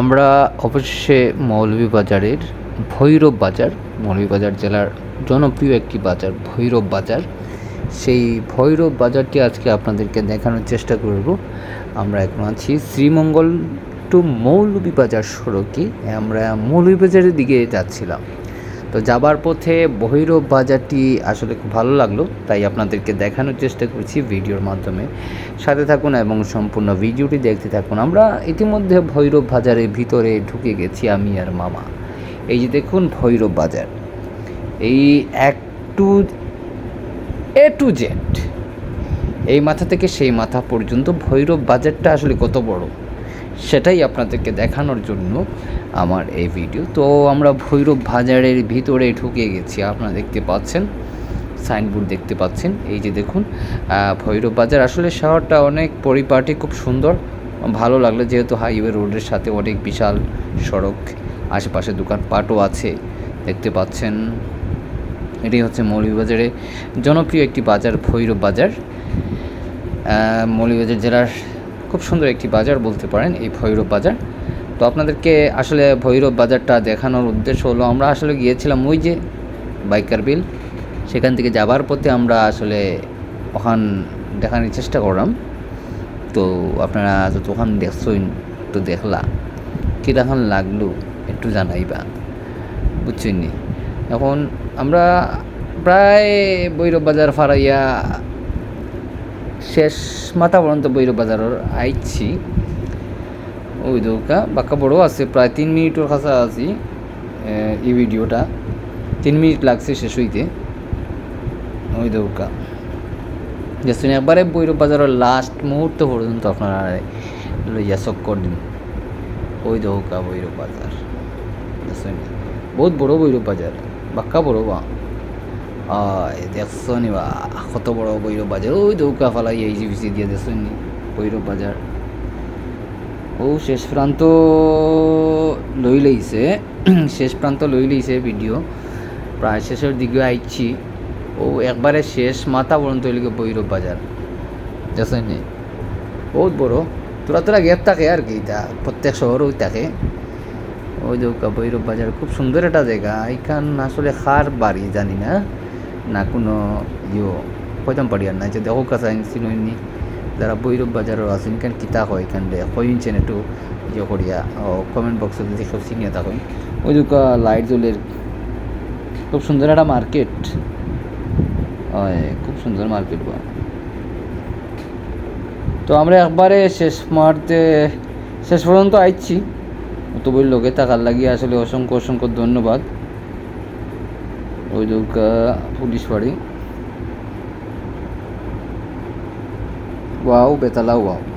আমরা অবশ্যই মৌলভীবাজারের ভৈরব বাজার মৌলভীবাজার জেলার জনপ্রিয় একটি বাজার, ভৈরব বাজার। সেই ভৈরব বাজারটি আজকে আপনাদেরকে দেখানোর চেষ্টা করব। আমরা এখন আছি শ্রীমঙ্গল টু মৌলভীবাজার সড়কে। আমরা মৌলভী বাজারের দিকে যাচ্ছিলাম। তো যাবার পথে ভৈরব বাজারটি আসলে খুব ভালো লাগল, তাই আপনাদেরকে দেখানোর চেষ্টা করছি ভিডিওর মাধ্যমে। সাথে থাকুন এবং সম্পূর্ণ ভিডিওটি দেখতে থাকুন। আমরা ইতিমধ্যে ভৈরব বাজারের ভিতরে ঢুকে গেছি, আমি আর মামা। এই যে দেখুন ভৈরব বাজার। এই এক টু এ টু জেড। এই মাথা থেকে সেই মাথা পর্যন্ত ভৈরব বাজারটা আসলে কত বড়? সেটাই আপনাদেরকে দেখানোর জন্য আমার এই ভিডিও তো আমরা ভৈরব বাজারের ভিতরে ঢুকে গেছি, আপনারা দেখতে পাচ্ছেন সাইনবোর্ড দেখতে পাচ্ছেন, এই যে দেখুন ভৈরব বাজার। আসলে শহরটা অনেক পরিপাটি, খুব সুন্দর, ভালো লাগল যেহেতু হাইওয়ে রোডের সাথে অনেক বিশাল সড়ক, আশেপাশে দোকানপাটও আছে, দেখতে পাচ্ছেন। এটি হচ্ছে মৌলভীবাজারে জনপ্রিয় একটি বাজার, ভৈরব বাজার। মৌলভীবাজার জেলার খুব সুন্দর একটি বাজার বলতে পারেন, এই ভৈরব বাজার। তো আপনাদেরকে আসলে ভৈরব বাজারটা দেখানোর উদ্দেশ্য হলো, আমরা আসলে গিয়েছিলাম ওই যে বাইকার বিল, সেখান থেকে যাবার পথে আমরা আসলে ওখান দেখানোর চেষ্টা করলাম। তো আপনারা যত ওখান দেখছই তো দেখলা, কীরকম লাগল একটু জানাইবা, বুঝছেন নি? এখন আমরা প্রায় ভৈরব বাজার ফারাইয়া শেষ মাথা পর্যন্ত ভৈরব বাজারের আইছি। ওই দৌকা বাক্কা বড় আছে, প্রায় তিন মিনিটের আছি এই ভিডিওটা। তিন মিনিট লাগছে শেষ হইতে। ওই দৌকা যেসুন একবারে ভৈরব বাজারের লাস্ট মুহূর্ত পর্যন্ত আপনারা লইয়া চক্কর দিন ওই দৌকা বৈরব বাজার। বহুত বড় বৈরব বাজার বাক্কা বড় বা। আয় দেখছ নি বা? কত বড় ভৈরব বাজার। ওই দৌকা ফালাই এই জিবিসি দিয়ে দেখছ নি বাজার। ও, শেষ প্রান্ত লই লইছে। শেষ প্রান্ত লই লইছে ভিডিও। প্রায় শেষের দিকে আইছি। ও, একবারে শেষ মাথা পর্যন্ত হইলে ভৈরব বাজার। দেখছেন? নি বহুত বড়। তোরা তোরা গ্যাপ থাকে আর কি তা প্রত্যেক শহরেও থাকে। ওই দৌকা ভৈরব বাজার। খুব সুন্দর একটা জায়গা। এখান আসলে খার বাড়ি জানি না। কোনো ইয়ে কইতাম পারি আর না যে দেখো কাছে চিনি যারা বৈরব বাজারও আছেন কেন কিতা হয় এখান দিয়ে কইছেন একটু ইয়ে করিয়া কমেন্ট বক্সে যদি সব চিনিয়া থাকেন ওই দৌকা, লাইট জ্বলের খুব সুন্দর একটা মার্কেট হয়, খুব সুন্দর মার্কেট বা তো আমরা একবারে শেষ মারতে শেষ পর্যন্ত আইছি। তো বই লোকে থাকার লাগিয়ে আসলে অসংখ্য অসংখ্য ধন্যবাদ। ওইদুক পুলিশ বাড়ি ওয়াও বেতালা ওয়াও